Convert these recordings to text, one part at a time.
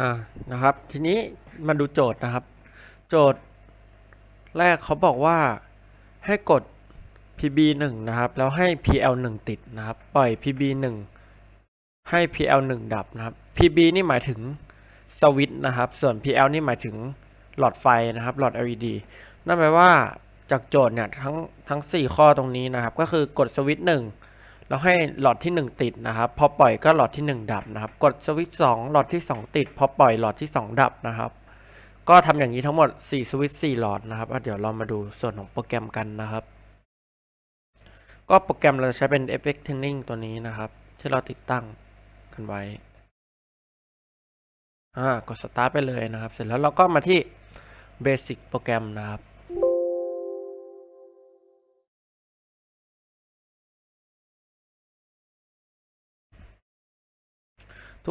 อ่านะครับ ทีนี้มาดูโจทย์นะครับ โจทย์แรกเขาบอกว่าให้กด PB 1นะครับ แล้วให้ PL 1ติดนะครับ ปล่อย PB 1ให้ PL 1ดับนะครับ PB นี่หมายถึงสวิตช์นะครับ ส่วน PL นี่หมายถึงหลอดไฟนะครับ หลอด LED นั่นแปลว่าจากโจทย์เนี่ยทั้งทั้ง 4 ข้อตรงนี้นะครับ ก็คือกดสวิตช์1 แล้วให้หลอดที่ 1 ติดนะครับพอปล่อยก็หลอดที่ 1 ดับนะครับ กดสวิตช์2หลอดที่ 2 ติด พอปล่อยหลอดที่ 2 ดับนะครับ ก็ทำอย่างนี้ทั้งหมด 4 สวิตช์4หลอดนะครับเดี๋ยวเรามาดูส่วนของโปรแกรมกันนะครับ ก็โปรแกรมเราจะใช้เป็น Effect Tuning ตัวนี้นะครับ ที่เราติดตั้งกันไว้อ่ากด Start ไปเลยนะครับ เสร็จแล้วเราก็มาที่ Basic โปรแกรมนะครับ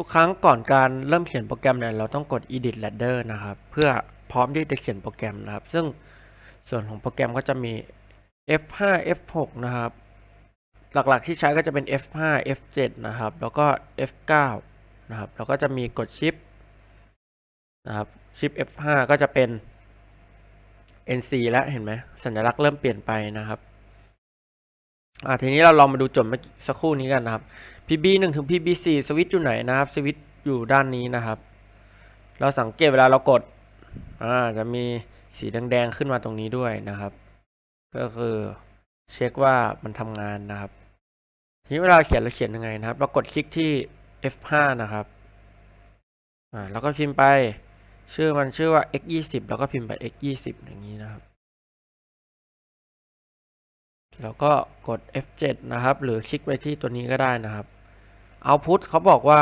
ทุกครั้งก่อนการเริ่มเขียนโปรแกรมเนี่ยเราต้องกด edit ladder นะครับ เพื่อพร้อมที่จะเขียนโปรแกรมนะครับ ซึ่งส่วนของโปรแกรมก็จะมี F5 F6 นะครับ หลักๆที่ใช้ก็จะเป็น F5 F7 นะครับ แล้วก็ F9 นะครับแล้วก็จะมีกด Shift นะครับ Shift F5 ก็จะเป็น NC แล้วเห็นไหมสัญลักษณ์เริ่มเปลี่ยนไปนะครับอ่าทีนี้เราลองมาดูจทย์เมื่อสักครู่นี้กันนะครับ PB 1ถึง PB 4สวิตช์อยู่ไหนนะครับสวิตช์อยู่ด้านนี้นะครับ เราสังเกตเวลาเรากดอ่าจะมีสีแดงๆขึ้นมาตรงนี้ด้วยนะครับ ก็คือเช็คว่ามันทำงานนะครับ ทีนี้เวลาเขียนเราเขียนยังไงนะครับ เรากดคลิกที่ F5 นะครับอ่าแล้วก็พิมพ์ไปชื่อมันชื่อว่า x 2 0แล้วก็พิมพ์ไป x 2 0อย่างนี้นะครับ แล้วก็กด F7 นะครับ หรือคลิกไปที่ตัวนี้ก็ได้นะครับ Output เขาบอกว่า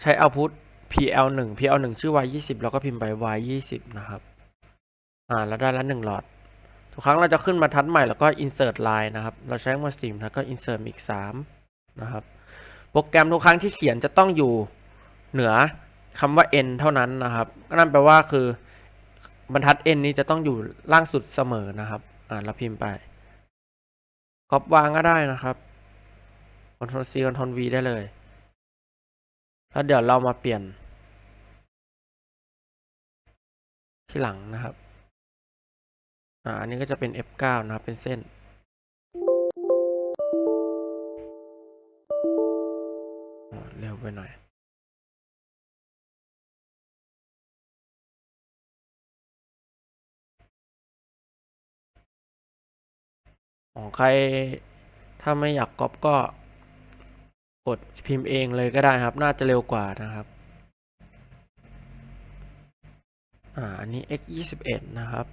ใช้ Output PL1 PL1 ชื่อ Y20 แล้วก็พิมพ์ไป Y20 นะครับ อ่า แล้วได้ละ1หลอด ทุกครั้งเราจะขึ้นมาทัดใหม่แล้วก็ Insert Line นะครับ เราใช้มา4แล้วก็ Insert อีก 3 นะครับ โปรแกรมทุกครั้งที่เขียนจะต้องอยู่เหนือคำว่า n เท่านั้นนะครับ นั่นแปลว่าคือบรรทัด n นี้จะต้องอยู่ล่างสุดเสมอนะครับ อ่าเราพิมพ์ไปก๊อปวางก็ได้นะครับ Ctrl C Ctrl V ได้เลย แล้วเดี๋ยวเรามาเปลี่ยน ที่หลังนะครับ อ่า อันนี้ก็จะเป็น F9 นะครับ เป็นเส้น เร็วไปหน่อยของใครถ้าไม่อยากก๊อปก็ กดพิมพ์เองเลยก็ได้ครับ น่าจะเร็วกว่านะครับอ่าอันนี้ x 2 1นะครับ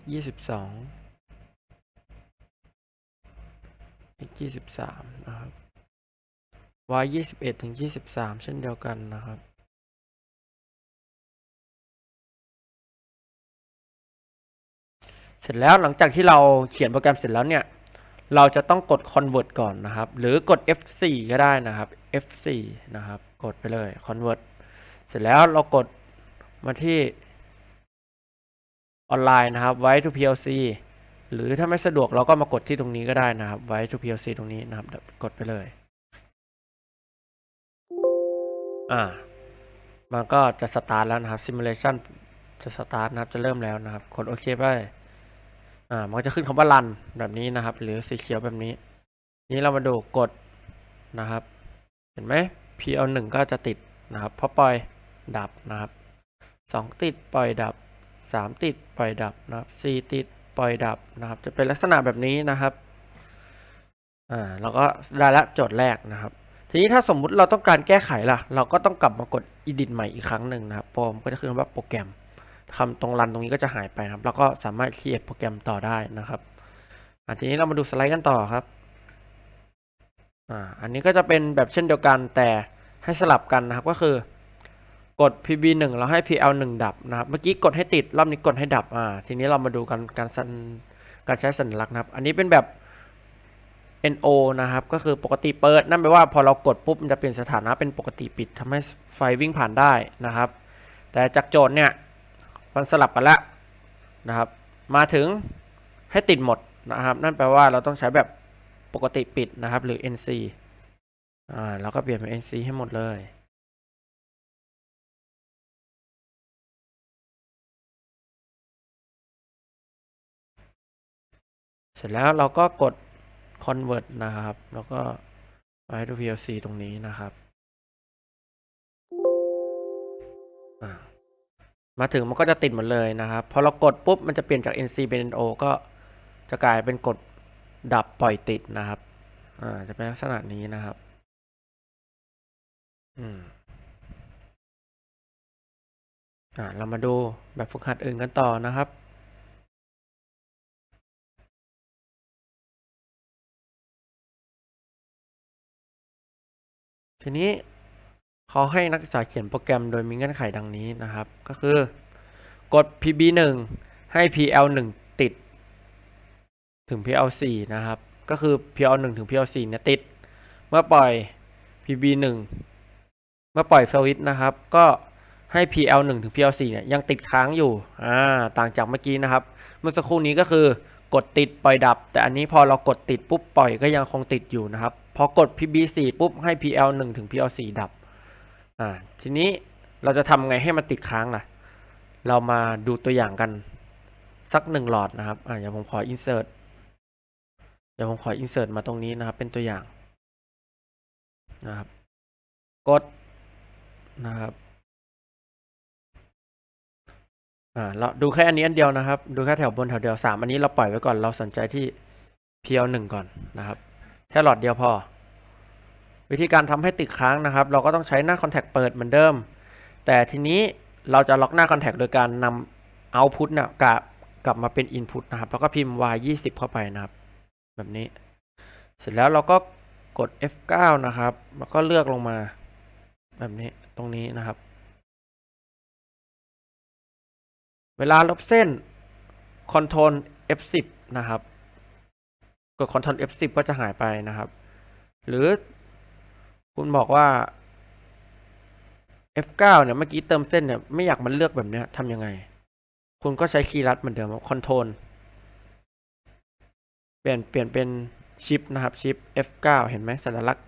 x 2 2 x 2 3นะครับ y 21ถึง23 เช่นเดียวกันนะครับเสร็จแล้วหลังจากที่เราเขียนโปรแกรมเสร็จแล้วเนี่ย เราจะต้องกด convert ก่อนนะครับ หรือกด F4 ก็ได้นะครับ F4 นะครับ กดไปเลย convert เสร็จแล้วเรากดมาที่ออนไลน์นะครับ ไว้ to PLC หรือถ้าไม่สะดวกเราก็มากดที่ตรงนี้ก็ได้นะครับ ไว้ to PLC ตรงนี้นะครับ กดไปเลย อ่า มันก็จะสตาร์ทแล้วนะครับ simulation จะสตาร์ทนะครับ จะเริ่มแล้วนะครับ กดโอเคไป อ่า มันก็จะขึ้นคำว่า run แบบนี้นะครับ หรือสีเขียวแบบนี้ นี้เรามาดูกดนะครับ เห็นไหม PL 1ก็จะติดนะครับพอปล่อยดับนะครับ2ติดปล่อยดับ3ติดปล่อยดับนะครับ4ติดปล่อยดับนะครับ จะเป็นลักษณะแบบนี้นะครับ อ่าเราก็ได้ละโจทย์แรกนะครับ ทีนี้ถ้าสมมุติเราต้องการแก้ไขล่ะ เราก็ต้องกลับมากด edit ใหม่อีกครั้งหนึ่งนะครับโปรมก็จะขึ้นว่าโปรแกรม คำตรงรันตรงนี้ก็จะหายไปครับ แล้วก็สามารถ create โปรแกรมต่อได้นะครับอะทีนี้เรามาดูสไลด์กันต่อครับอ่าอันนี้ก็จะเป็นแบบเช่นเดียวกันแต่ให้สลับกันนะครับก็คือกด PB 1แล้วให้ PL 1ดับนะครับ เมื่อกี้กดให้ติดรอบนี้กดให้ดับอ่าทีนี้เรามาดูกันการสัญการใช้สัญลักษณ์นะครับ อันนี้เป็นแบบ NO นะครับ ก็คือปกติเปิด นั่นแปลว่าพอเรากดปุ๊บมันจะเปลี่ยนสถานะเป็นปกติปิดทำให้ไฟวิ่งผ่านได้นะครับ แต่จากโจทย์เนี่ย มันสลับกันแล้วนะครับ มาถึงให้ติดหมดนะครับ นั่นแปลว่าเราต้องใช้แบบปกติปิดนะครับ หรือ NC อ่าเราก็เปลี่ยนเป็น NC ให้หมดเลยเสร็จแล้วเราก็กด convert นะครับ แล้วก็ไปที่ PLC ตรงนี้นะครับ อ่า มาถึงมันก็จะติดหมดเลยนะครับพอเรากดปุ๊บมันจะเปลี่ยนจาก NC เป็น NO ก็จะกลายเป็นกดดับปล่อยติดนะครับ อ่า จะเป็นลักษณะนี้นะครับ อืม อ่า เรามาดูแบบฝึกหัดอื่นกันต่อนะครับ ทีนี้ เขาให้นักศึกษาเขียนโปรแกรมโดยมีเงื่อนไขดังนี้นะครับ ก็คือกด PB1 ให้ PL1 ติด ถึง PL4 นะครับ ก็คือ PL1 ถึง PL4 เนี่ยติด เมื่อปล่อย PB1 เมื่อปล่อยสวิตนะครับ ก็ให้ PL1 ถึง PL4 เนี่ยยังติดค้างอยู่ อ่า ต่างจากเมื่อกี้นะครับ เมื่อสักครู่นี้ก็คือกดติดปล่อยดับ แต่อันนี้พอเรากดติดปุ๊บปล่อยก็ยังคงติดอยู่นะครับ พอกด PB4 ปุ๊บให้ PL1 ถึง PL4 ดับ อ่าทีนี้เราจะทำไงให้มันติดค้างล่ะ เรามาดูตัวอย่างกันสักหนึ่งหลอดนะครับอ่าอย่างผมขอ insert เดี๋ยวผมขอ insert มาตรงนี้นะครับ เป็นตัวอย่างนะครับ กดนะครับอ่าเราดูแค่อันนี้อันเดียวนะครับ ดูแค่แถวบนแถวเดียวสามอันนี้เราปล่อยไว้ก่อนเราสนใจที่ PL หนึ่งก่อนนะครับ แค่หลอดเดียวพอ วิธีการทำให้ติดค้างนะครับ เราก็ต้องใช้หน้าคอนแทคเปิดเหมือนเดิม แต่ทีนี้เราจะล็อกหน้าคอนแทคโดยการนำเอาพุตเนี่ยกลับกลับมาเป็น Input นะครับ แล้วก็พิมพ์ y 2 0เข้าไปนะครับ แบบนี้ เสร็จแล้วเราก็กด F9 นะครับ แล้วก็เลือกลงมา แบบนี้ตรงนี้นะครับ เวลาลบเส้น Ctrl F10 นะครับ กด Ctrl F10 ก็จะหายไปนะครับ หรือ คุณบอกว่า F9 เนี่ยเมื่อกี้เติมเส้นเนี่ยไม่อยากมันเลือกแบบเนี้ยทำยังไง คุณก็ใช้คีย์ลัดเหมือนเดิมครับ Ctrl เปลี่ยนเปลี่ยนเป็นชิปนะครับชิป F9 เห็นไหมสัญลักษณ์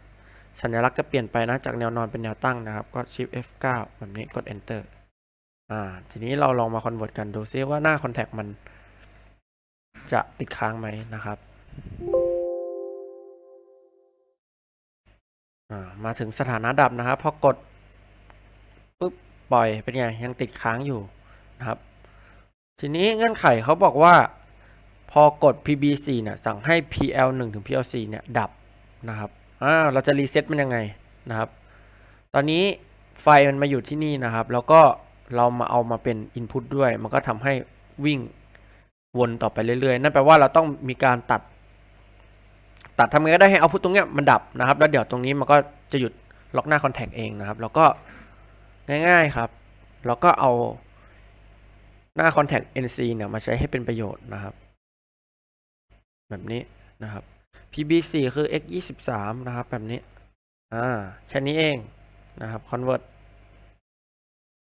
สัญลักษณ์จะเปลี่ยนไปนะจากแนวนอนเป็นแนวตั้งนะครับ ก็ชิป F9 แบบนี้กด Enter อ่า ทีนี้เราลองมาคอนเวิร์ตกันดูซิว่าหน้าคอนแทคมันจะติดค้างไหมนะครับ อ่ามาถึงสถานะดับนะครับ พอกดปุ๊บปล่อยเป็นไงยังติดค้างอยู่นะครับ ทีนี้เงื่อนไขเขาบอกว่า พอกด PB4 เนี่ยสั่งให้ PL1 ถึง PL4 เนี่ยดับนะครับอ่าเราจะรีเซ็ตมันยังไงนะครับ ตอนนี้ไฟมันมาอยู่ที่นี่นะครับ แล้วก็เรามาเอามาเป็น Input ด้วย มันก็ทำให้วิ่งวนต่อไปเรื่อยๆ นั่นแปลว่าเราต้องมีการตัด ตัดทำไงก็ได้ให้เอาพุตตรงเนี้ยมันดับนะครับ แล้วเดี๋ยวตรงนี้มันก็จะหยุดล็อกหน้าคอนแทคเองนะครับ แล้วก็ง่ายๆครับเราก็เอาหน้าคอนแทค NC เนี่ยมาใช้ให้เป็นประโยชน์นะครับ แบบนี้นะครับ PB4 คือ x 2 3นะครับ แบบนี้ อ่า แค่นี้เองนะครับ convert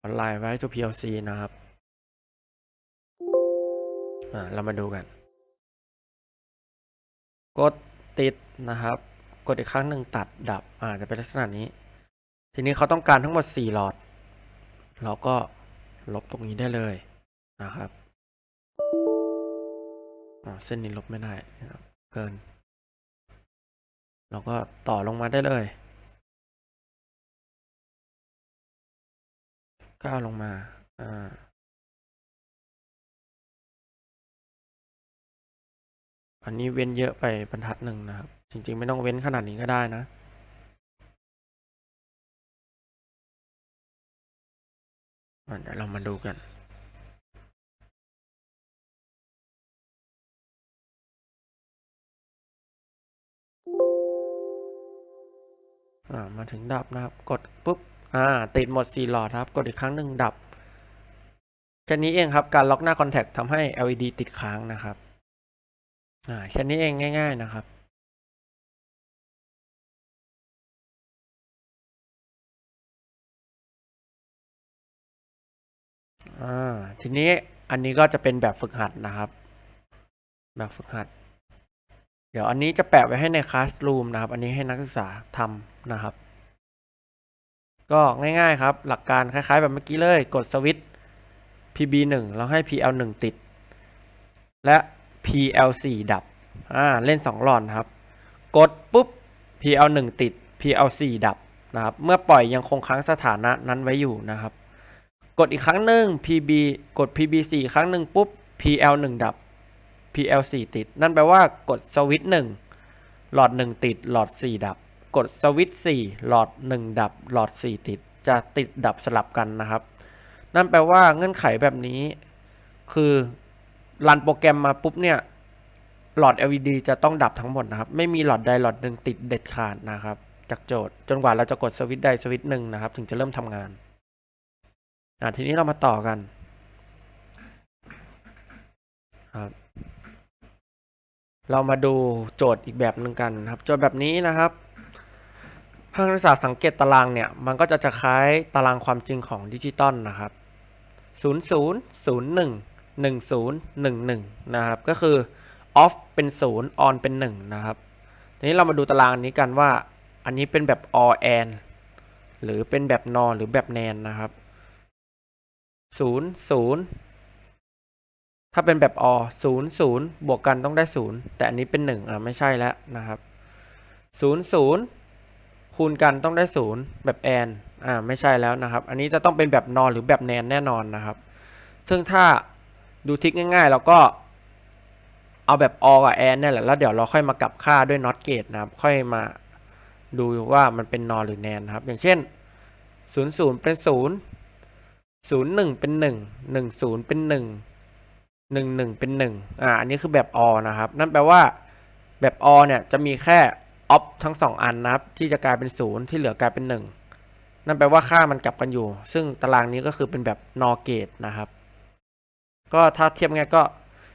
ออนไลน์ไว้ to PLC นะครับ อ่า เรามาดูกัน กด ติดนะครับ กดอีกครั้งหนึ่งตัดดับอาจจะเป็นลักษณะนี้ ทีนี้เขาต้องการทั้งหมด 4 หลอด เราก็ลบตรงนี้ได้เลยนะครับเส้นนี้ลบไม่ได้นะครับเกิน เราก็ต่อลงมาได้เลยก้าวลงมา อ่า อันนี้เว้นเยอะไปบรรทัดหนึ่งนะครับ จริง ๆ ไม่ต้องเว้นขนาดนี้ก็ได้นะ เดี๋ยวเรามาดูกันมาถึงดับนะครับ กดปุ๊บ อ่า ติดหมดสี่หลอดครับ กดอีกครั้งหนึ่งดับแค่นี้เองครับ การล็อกหน้าคอนแทคทำให้ LED ติดค้างนะครับ อ่าแค่นี้เองง่าย ๆ นะครับอ่าทีนี้อันนี้ก็จะเป็นแบบฝึกหัดนะครับ แบบฝึกหัด เดี๋ยวอันนี้จะแปะไว้ให้ในคลาสรูมนะครับ อันนี้ให้นักศึกษาทำนะครับ ก็ง่ายๆครับ หลักการคล้ายๆ แบบเมื่อกี้เลย กดสวิตช์ PB1 แล้วให้ PL1 ติด และ PL4 ดับ อ่า เล่นสองหลอดนะครับ กดปุ๊บ PL1 ติด PL4 ดับนะครับ เมื่อปล่อยยังคงค้างสถานะนั้นไว้อยู่นะครับ กดอีกครั้งหนึ่ง PB กด PB4 ครั้งหนึ่งปุ๊บ PL1 ดับ PL4 ติด นั่นแปลว่ากดสวิตช์1หลอด 1 ติด หลอด 4 ดับ กดสวิตช์4หลอด 1 ดับ หลอด 4 ติด จะติดดับสลับกันนะครับ นั่นแปลว่าเงื่อนไขแบบนี้คือ รันโปรแกรมมาปุ๊บเนี่ยหลอด LED จะต้องดับทั้งหมดนะครับ ไม่มีหลอดใดหลอดหนึ่งติดเด็ดขาดนะครับ จากโจทย์ จนกว่าเราจะกดสวิตช์ใดสวิตช์หนึ่งนะครับ ถึงจะเริ่มทำงานอะทีนี้เรามาต่อกันครับเรามาดูโจทย์อีกแบบหนึ่งกันนะครับ โจทย์แบบนี้นะครับทางนักศึกษาสังเกตตารางเนี่ย มันก็จะจะคล้ายตารางความจริงของดิจิตอลนะครับ 0001 1011 นะครับ ก็คือ off เป็น 0 on เป็น 1 นะครับทีนี้เรามาดูตารางนี้กันว่า อันนี้เป็นแบบ or and หรือเป็นแบบ nor หรือแบบ nan นะครับ 0 0 ถ้าเป็นแบบ or 0 0 บวกกันต้องได้ 0 แต่อันนี้เป็น 1 อะ ไม่ใช่แล้วนะครับ 0 0 คูณกันต้องได้ 0 แบบ and อ่าไม่ใช่แล้วนะครับ อันนี้จะต้องเป็นแบบ nor หรือแบบ nan แน่นอนนะครับ ซึ่งถ้า ดูทิกง่ายๆเราก็เอาแบบ or กับ and เนี่แหละ แล้วเดี๋ยวเราค่อยมากลับค่าด้วย not gate นะครับ ค่อยมาดูว่ามันเป็น nor หรือ nan นะครับ อย่างเช่น 0 0 เป็น 0 0 1 เป็น 1 1 0 เป็น 1 1 1 เป็น 1 อ่า อันนี้คือแบบ or นะครับ นั่นแปลว่าแบบ or เนี่ยจะมีแค่ off ทั้ง 2 อันนะครับ ที่จะกลายเป็น 0 ที่เหลือกลายเป็น 1 นั่นแปลว่าค่ามันกลับกันอยู่ ซึ่งตารางนี้ก็คือเป็นแบบ nor gate นะครับ ก็ถ้าเทียบง่ายก็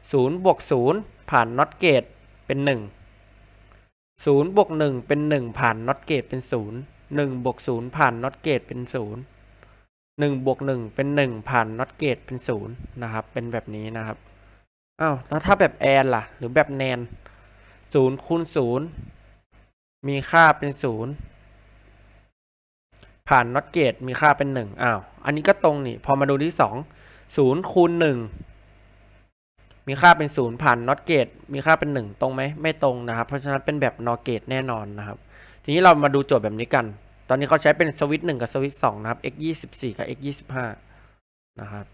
0บวก0ผ่าน not gate เป็น 1 0บวก1เป็น 1 ผ่าน not gate เป็น 0 1บวก0ผ่าน not gate เป็น 0 1บวก1เป็น 1 ผ่าน not gate เป็น 0 นะครับ เป็นแบบนี้นะครับอ้าวแล้วถ้าแบบ and ล่ะ หรือแบบ nan 0คูณ0มีค่าเป็น 0 ผ่าน not gate มีค่าเป็น 1อ้าวอันนี้ก็ตรงนี่ พอมาดูที่ 2 0คูณ1มีค่าเป็น0ผ่าน not gate มีค่าเป็น1ตรงไหมไม่ตรงนะครับ เพราะฉะนั้นเป็นแบบ nor gate แน่นอนนะครับ ทีนี้เรามาดูโจทย์แบบนี้กัน ตอนนี้เขาใช้เป็นสวิตช์1กับสวิตช์2นะครับ x 24กับ x 25นะครับ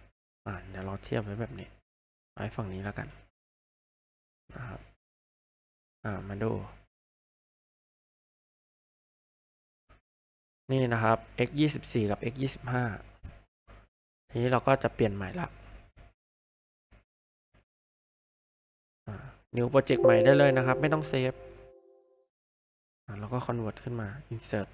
อ่าเดี๋ยวเราเทียบไว้แบบนี้ไว้ฝั่งนี้แล้วกันนะครับอ่ามาดู นี่นะครับ x 24กับ x 25 ทีนี้เราก็จะเปลี่ยนใหม่ละนิวโปรเจกต์ใหม่ได้เลยนะครับ ไม่ต้องเซฟแล้วก็ convert ขึ้นมา insert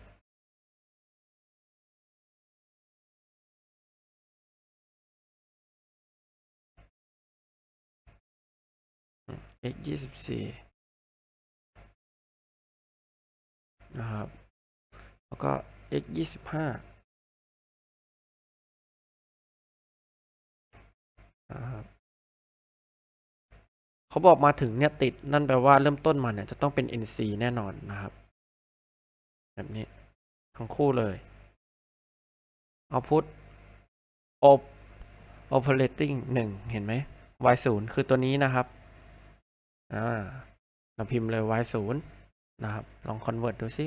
อืม x ยี่สิบสี่นะครับ แล้วก็ x ยี่สิบห้า นะครับเขาบอกมาถึงเนี่ยติดนั่นแปลว่าเริ่มต้นมาเนี่ยจะต้องเป็น NC แน่นอนนะครับ แบบนี้ทั้งคู่เลย output op operating 1 เห็นไหม y 0คือตัวนี้นะครับ อ่า เราพิมพ์เลย y 0นะครับ ลอง convert ดูสิ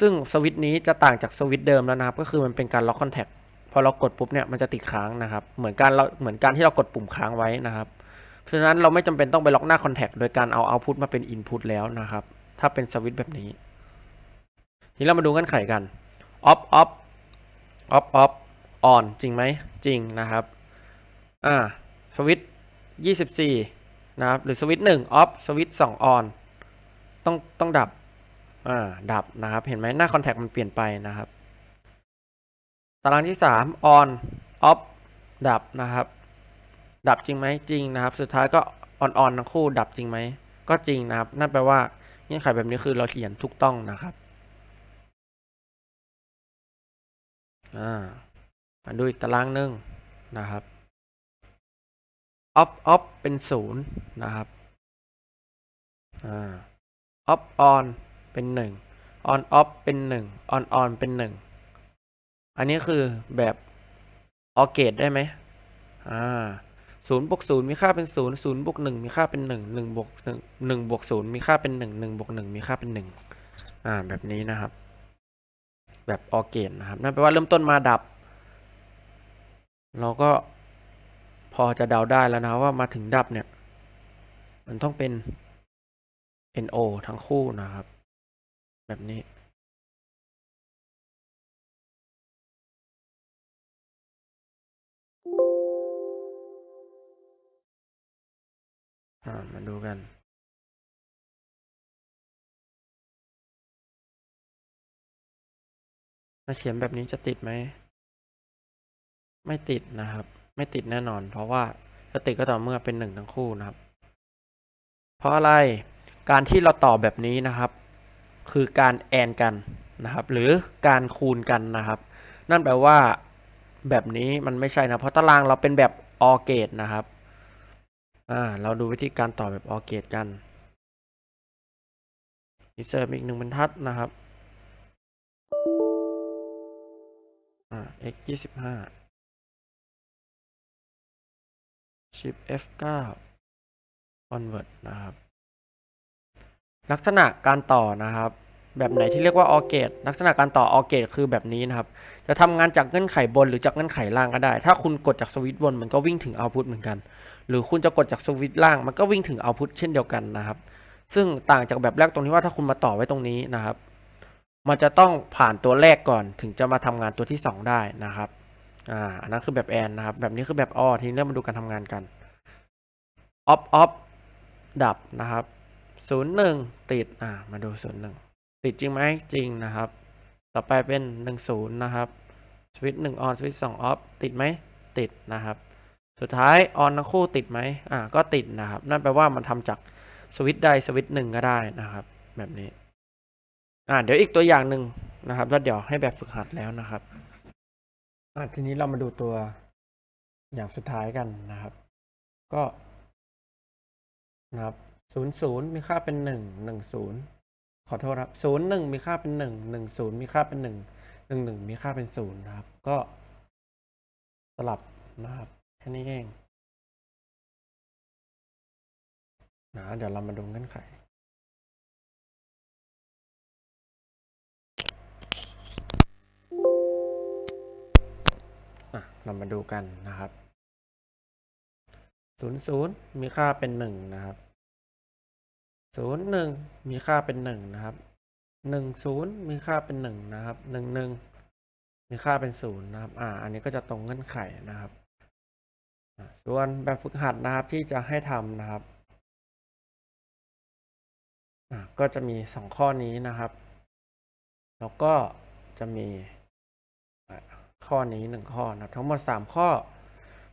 ซึ่งสวิตช์นี้จะต่างจากสวิตช์เดิมแล้วนะครับ ก็คือมันเป็นการล็อกคอนแทคพอเรากดปุ๊บเนี่ยมันจะติดค้างนะครับ เหมือนการเราเหมือนการที่เรากดปุ่มค้างไว้นะครับ เพราะฉะนั้นเราไม่จำเป็นต้องไปล็อกหน้าคอนแทคโดยการเอาเอาพุตมาเป็นอินพุตแล้วนะครับ ถ้าเป็นสวิตช์แบบนี้ ทีนี้เรามาดูเงื่อนไขกัน off off off off on จริงไหมจริงนะครับอ่าสวิตช์24 นะครับ หรือสวิตช์1 off สวิตช์2 on ต้องต้องดับ อ่าดับนะครับ เห็นไหมหน้าคอนแทคมันเปลี่ยนไปนะครับ ตารางที่ 3 on off ดับนะครับ ดับจริงไหมจริงนะครับ สุดท้ายก็ on on ทั้งคู่ ดับจริงไหมก็จริงนะครับ นั่นแปลว่าเงื่อนไขแบบนี้คือเราเขียนถูกต้องนะครับอ่ามาดูอีกตารางหนึ่งนะครับ off off เป็นศูนย์นะครับอ่า off on เป็นหนึ่ง on off เป็นหนึ่ง on on เป็นหนึ่งอันนี้คือแบบ or gate ได้ไหมอ่าศูนย์บวกศูนย์มีค่าเป็นศูนย์ศูนย์บวกหนึ่งมีค่าเป็นหนึ่งหนึ่งบวกหนึ่งหนึ่งบวกศูนย์มีค่าเป็นหนึ่งหนึ่งบวกหนึ่งมีค่าเป็นหนึ่งอ่าแบบนี้นะครับ แบบออเกนนะครับนั่นแปลว่าเริ่มต้นมาดับ เราก็พอจะเดาได้แล้วนะว่ามาถึงดับเนี่ย มันต้องเป็น NO ทั้งคู่นะครับ แบบนี้มาดูกัน ถ้าเขียนแบบนี้จะติดไหม ไม่ติดนะครับ ไม่ติดแน่นอน เพราะว่าจะติดก็ต่อเมื่อเป็นหนึ่งทั้งคู่นะครับ เพราะอะไร การที่เราต่อแบบนี้นะครับ คือการแอนกันนะครับ หรือการคูณกันนะครับ นั่นแปลว่าแบบนี้มันไม่ใช่นะ เพราะตารางเราเป็นแบบออเกตนะครับ อ่า เราดูวิธีการต่อแบบออเกตกันอิเซอร์อีกหนึ่งบรรทัดนะครับ อ่า x ยี่สิบห้า shift F9 convert นะครับ ลักษณะการต่อนะครับ แบบไหนที่เรียกว่า OR gate ลักษณะการต่อ OR gate คือแบบนี้นะครับ จะทำงานจากเงื่อนไขบนหรือจากเงื่อนไขล่างก็ได้ ถ้าคุณกดจากสวิตช์บนมันก็วิ่งถึง output เหมือนกัน หรือคุณจะกดจากสวิตช์ล่างมันก็วิ่งถึง output เช่นเดียวกันนะครับ ซึ่งต่างจากแบบแรกตรงที่ว่าถ้าคุณมาต่อไว้ตรงนี้นะครับ มันจะต้องผ่านตัวแรกก่อนถึงจะมาทำงานตัวที่ 2 ได้นะครับอ่าอันนั้นคือแบบแอนนะครับ แบบนี้คือแบบออทีนี้เรามาดูการทำงานกันออฟออฟดับนะครับ ศูนย์หนึ่งติดอ่ามาดูศูนย์หนึ่งติดจริงไหมจริงนะครับ ต่อไปเป็นหนึ่งศูนย์นะครับสวิตหนึ่งออนสวิตสองออฟติดไหมติดนะครับ สุดท้ายออนทั้งคู่ติดไหมอ่าก็ติดนะครับ นั่นแปลว่ามันทำจากสวิตใดสวิตหนึ่งก็ได้นะครับ แบบนี้อ่าเดี๋ยวอีกตัวอย่างหนึ่งนะครับแล้วเดี๋ยวให้แบบฝึกหัดแล้วนะครับอะทีนี้เรามาดูตัวอย่างสุดท้ายกันนะครับ ก็นะครับ ศูนย์ศูนย์มีค่าเป็นหนึ่งหนึ่งศูนย์ขอโทษครับศูนย์หนึ่งมีค่าเป็นหนึ่งหนึ่งศูนย์มีค่าเป็นหนึ่งหนึ่งหนึ่งมีค่าเป็นศูนย์นะครับ ก็สลับนะครับแค่นี้เองนะเดี๋ยวเรามาดูเงื่อนไขอะเรามาดูกันนะครับศูนย์ศูนย์มีค่าเป็นหนึ่งนะครับ ศูนย์หนึ่งมีค่าเป็นหนึ่งนะครับหนึ่งศูนย์มีค่าเป็นหนึ่งนะครับหนึ่งหนึ่งมีค่าเป็นศูนย์นะครับ อ่า อันนี้ก็จะตรงเงื่อนไขนะครับ ส่วนแบบฝึกหัดนะครับที่จะให้ทำนะครับ ก็จะมีสองข้อนี้นะครับ แล้วก็จะมีข้อนี้หนึ่งข้อนะครับทั้งหมด3ข้อ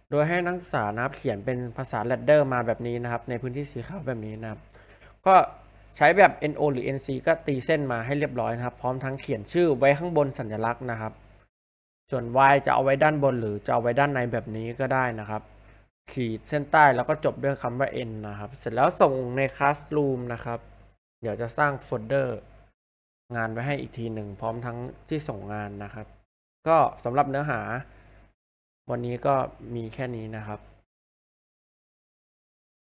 โดยให้นักศึกษานะครับเขียนเป็นภาษา ladder มาแบบนี้นะครับ ในพื้นที่สีขาวแบบนี้นะครับ ก็ใช้แบบ no หรือ nc ก็ตีเส้นมาให้เรียบร้อยนะครับ พร้อมทั้งเขียนชื่อไว้ข้างบนสัญลักษณ์นะครับ ส่วน y จะเอาไว้ด้านบนหรือจะเอาไว้ด้านในแบบนี้ก็ได้นะครับ ขีดเส้นใต้แล้วก็จบด้วยคำว่า n นะครับ เสร็จแล้วส่งใน classroom นะครับ เดี๋ยวจะสร้างโฟลเดอร์งานไว้ให้อีกทีหนึ่งพร้อมทั้งที่ส่งงานนะครับ ก็สำหรับเนื้อหา วันนี้ก็มีแค่นี้นะครับ